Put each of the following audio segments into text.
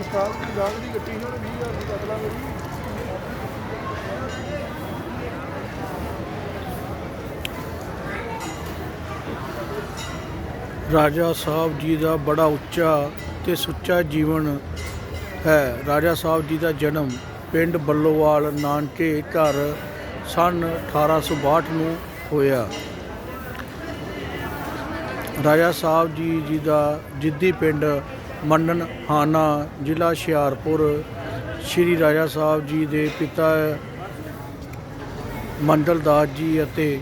ਉਸਤਾਦ ਦੀ ਜਾਗ ਦੀ ਗੱਟੀ ਨਾਲ 20000 ਦੀ ਕਤਲਾ ਮੇਰੀ ਰਾਜਾ ਸਾਹਿਬ ਜੀ ਦਾ ਬੜਾ ਉੱਚਾ ਤੇ ਸੁੱਚਾ ਜੀਵਨ ਹੈ। ਰਾਜਾ ਸਾਹਿਬ ਜੀ ਦਾ ਜਨਮ ਪਿੰਡ ਬੱਲੋਵਾਲ ਨਾਨਕੇ ਘਰ ਸਨ 1862 ਨੂੰ ਹੋਇਆ। ਰਾਜਾ ਸਾਹਿਬ ਜੀ ਜੀ ਦਾ ਜਿੱਦੀ ਪਿੰਡ ਮੰਨਣ ਹਾਨਾ ਜ਼ਿਲ੍ਹਾ ਹੁਸ਼ਿਆਰਪੁਰ, ਸ਼੍ਰੀ ਰਾਜਾ ਸਾਹਿਬ ਜੀ ਦੇ ਪਿਤਾ ਮੰਡਲ ਦਾਸ ਜੀ ਅਤੇ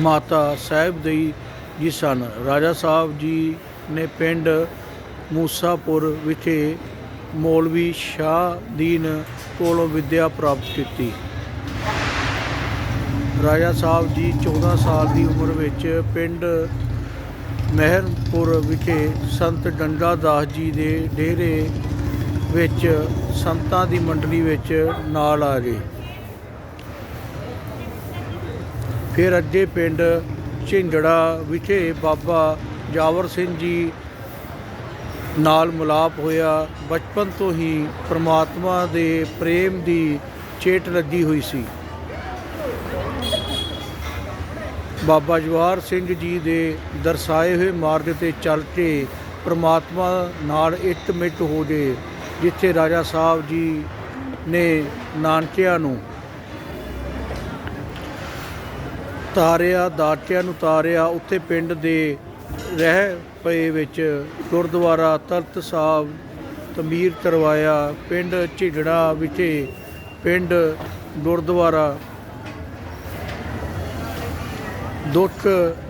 ਮਾਤਾ ਸਾਹਿਬਦਈ ਜੀ ਸਨ। ਰਾਜਾ ਸਾਹਿਬ ਜੀ ਨੇ ਪਿੰਡ ਮੂਸਾਪੁਰ ਵਿਖੇ ਮੌਲਵੀ ਸ਼ਾਹ ਦੀਨ ਕੋਲੋਂ ਵਿੱਦਿਆ ਪ੍ਰਾਪਤ ਕੀਤੀ। ਰਾਜਾ ਸਾਹਿਬ ਜੀ 14 ਸਾਲ ਦੀ ਉਮਰ ਵਿੱਚ ਪਿੰਡ ਮਹਿਰਪੁਰ ਵਿਖੇ ਸੰਤ ਡੰਡਾ ਦਾਸ ਜੀ ਦੇ ਡੇਰੇ ਵਿੱਚ ਸੰਤਾਂ ਦੀ ਮੰਡਲੀ ਵਿੱਚ ਨਾਲ ਆ ਗਏ। ਫਿਰ ਅੱਗੇ ਪਿੰਡ ਝਿੰਜੜਾ ਵਿਖੇ ਬਾਬਾ ਜਾਵਰ ਸਿੰਘ ਜੀ ਨਾਲ ਮਿਲਾਪ ਹੋਇਆ। ਬਚਪਨ ਤੋਂ ਹੀ ਪ੍ਰਮਾਤਮਾ ਦੇ ਪ੍ਰੇਮ ਦੀ ਚੇਟ ਲੱਗੀ ਹੋਈ ਸੀ। ਬਾਬਾ ਜਵਾਰ ਸਿੰਘ ਜੀ ਦੇ ਦਰਸਾਏ ਹੋਏ ਮਾਰਗ ਤੇ ਚੱਲ ਕੇ ਪ੍ਰਮਾਤਮਾ ਨਾਲ ਇੱਕ ਮਿੱਟ ਹੋ ਗਏ ਜਿੱਥੇ ਰਾਜਾ ਸਾਹਿਬ ਜੀ ਨੇ ਨਾਨਕਿਆਂ ਨੂੰ ਤਾਰਿਆ, ਦਾਤਿਆਂ ਨੂੰ ਤਾਰਿਆ, ਉੱਥੇ ਪਿੰਡ ਦੇ ਰਹਿ ਪਏ ਵਿੱਚ ਗੁਰਦੁਆਰਾ ਤਖਤ ਸਾਹਿਬ ਤਮੀਰ ਕਰਵਾਇਆ, ਪਿੰਡ ਝਿਗੜਾ ਵਿਖੇ ਪਿੰਡ ਗੁਰਦੁਆਰਾ ਦੁੱਖ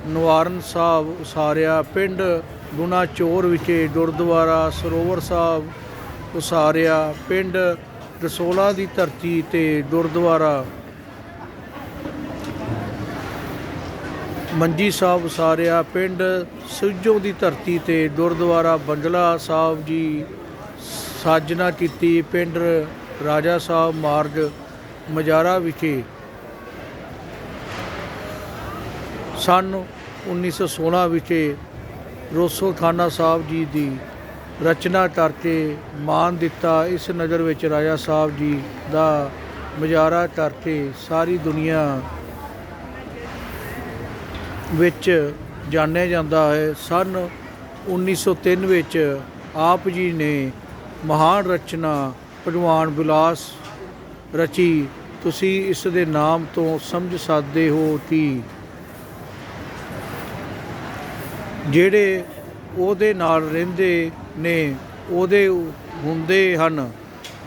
ਨਿਵਾਰਨ ਸਾਹਿਬ ਉਸਾਰਿਆ, ਪਿੰਡ ਗੁਨਾ ਚੋਰ ਵਿਖੇ ਗੁਰਦੁਆਰਾ ਸਰੋਵਰ ਸਾਹਿਬ ਉਸਾਰਿਆ, ਪਿੰਡ ਰਸੋਲਾ ਦੀ ਧਰਤੀ ਤੇ ਗੁਰਦੁਆਰਾ ਮੰਜੀ ਸਾਹਿਬ ਉਸਾਰਿਆ, ਪਿੰਡ ਸੁਜੋ ਦੀ ਧਰਤੀ ਤੇ ਗੁਰਦੁਆਰਾ ਬੰਗਲਾ ਸਾਹਿਬ ਜੀ ਸਾਜਨਾ ਕੀਤੀ, ਪਿੰਡ ਰਾਜਾ ਸਾਹਿਬ ਮਾਰਗ ਮਜਾਰਾ ਵਿਖੇ। ਸਨ 1916 ਵਿਖੇ ਰੋਸੋਖਾਨਾ ਸਾਹਿਬ ਜੀ ਦੀ ਰਚਨਾ ਕਰਕੇ ਮਾਨ ਦਿੱਤਾ। ਇਸ ਨਜ਼ਰ ਵਿੱਚ ਰਾਜਾ ਸਾਹਿਬ ਜੀ ਦਾ ਮਜਾਰਾ ਕਰਕੇ ਸਾਰੀ ਦੁਨੀਆ ਵਿੱਚ ਜਾਣਿਆ ਜਾਂਦਾ ਹੈ, ਸਨ 1903 ਵਿੱਚ ਆਪ ਜੀ ਨੇ ਮਹਾਨ ਰਚਨਾ ਭਗਵਾਨ ਵਿਲਾਸ ਰਚੀ। ਤੁਸੀਂ ਇਸ ਦੇ ਨਾਮ ਤੋਂ ਸਮਝ ਸਕਦੇ ਹੋ ਕਿ ਜਿਹੜੇ ਉਹਦੇ ਨਾਲ ਰਹਿੰਦੇ ਨੇ, ਉਹਦੇ ਹੁੰਦੇ ਹਨ,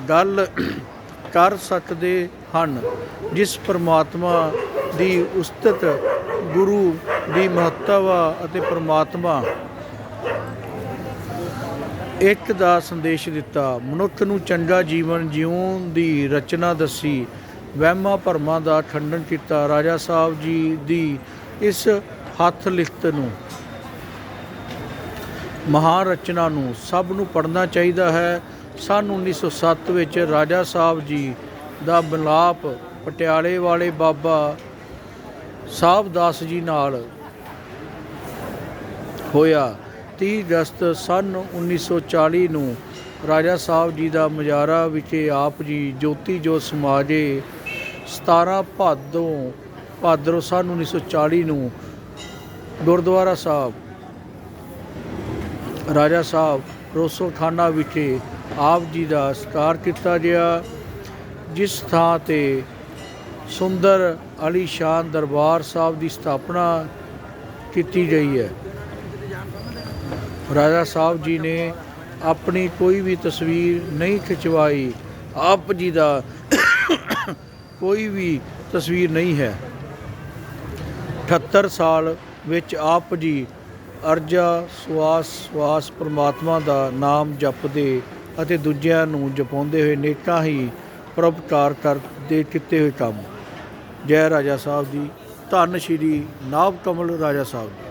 ਗੱਲ ਕਰ ਸਕਦੇ ਹਨ, ਜਿਸ ਪਰਮਾਤਮਾ ਦੀ ਉਸਤਤ ਗੁਰੂ ਦੀ ਮਹੱਤਵ ਅਤੇ ਪਰਮਾਤਮਾ ਇੱਕ ਦਾ ਸੰਦੇਸ਼ ਦਿੱਤਾ। ਮਨੁੱਖ ਨੂੰ ਚੰਗਾ ਜੀਵਨ ਜਿਉਣ ਦੀ ਰਚਨਾ ਦੱਸੀ। ਵਹਿਮਾਂ ਭਰਮਾਂ ਦਾ ਖੰਡਨ ਕੀਤਾ। ਰਾਜਾ ਸਾਹਿਬ ਜੀ ਦੀ ਇਸ ਹੱਥ ਲਿਖਤ ਨੂੰ ਮਹਾਨ ਰਚਨਾ ਨੂੰ ਸਭ ਨੂੰ ਪੜ੍ਹਨਾ ਚਾਹੀਦਾ ਹੈ। ਸਨ 1907 ਵਿੱਚ ਰਾਜਾ ਸਾਹਿਬ ਜੀ ਦਾ ਮਿਲਾਪ ਪਟਿਆਲੇ ਵਾਲੇ ਬਾਬਾ ਸਾਹਿਬ ਦਾਸ ਜੀ ਨਾਲ ਹੋਇਆ। 30 ਅਗਸਤ ਸਨ 1940 ਨੂੰ ਰਾਜਾ ਸਾਹਿਬ ਜੀ ਦਾ ਮਜਾਰਾ ਵਿਖੇ ਆਪ ਜੀ ਜੋਤੀ ਜੋਤ ਸਮਾਜੇ 17 ਭਾਦੋਂ, ਭਾਦਰੋਂ ਸਨ 1940 ਨੂੰ ਗੁਰਦੁਆਰਾ ਸਾਹਿਬ, ਰਾਜਾ ਸਾਹਿਬ ਰੋਸੋਖਾਨਾ ਵਿਖੇ ਆਪ ਜੀ ਦਾ ਸਤਿਕਾਰ ਕੀਤਾ ਗਿਆ, ਜਿਸ ਥਾਂ ਤੇ ਸੁੰਦਰ ਆਲੀਸ਼ਾਨ ਦਰਬਾਰ ਸਾਹਿਬ ਦੀ ਸਥਾਪਨਾ ਕੀਤੀ ਗਈ ਹੈ। ਰਾਜਾ ਸਾਹਿਬ ਜੀ ਨੇ ਆਪਣੀ ਕੋਈ ਵੀ ਤਸਵੀਰ ਨਹੀਂ ਖਿਚਵਾਈ। ਆਪ ਜੀ ਦਾ ਕੋਈ ਵੀ ਤਸਵੀਰ ਨਹੀਂ ਹੈ। 78 ਸਾਲ ਵਿੱਚ ਆਪ ਜੀ ਅਰਜਾ ਸਵਾਸ ਸਵਾਸ ਪ੍ਰਮਾਤਮਾ ਦਾ ਨਾਮ ਜਪਦੇ ਅਤੇ ਦੂਜਿਆਂ ਨੂੰ ਜਪਾਉਂਦੇ ਹੋਏ ਨੇਕਾਂ ਹੀ ਪਰਉਪਕਾਰ ਕਰਦੇ ਕੀਤੇ ਹੋਏ ਕੰਮ। ਜੈ ਰਾਜਾ ਸਾਹਿਬ ਜੀ ਧੰਨ ਸ਼੍ਰੀ ਨਾਭ ਕਮਲ ਰਾਜਾ ਸਾਹਿਬ ਜੀ।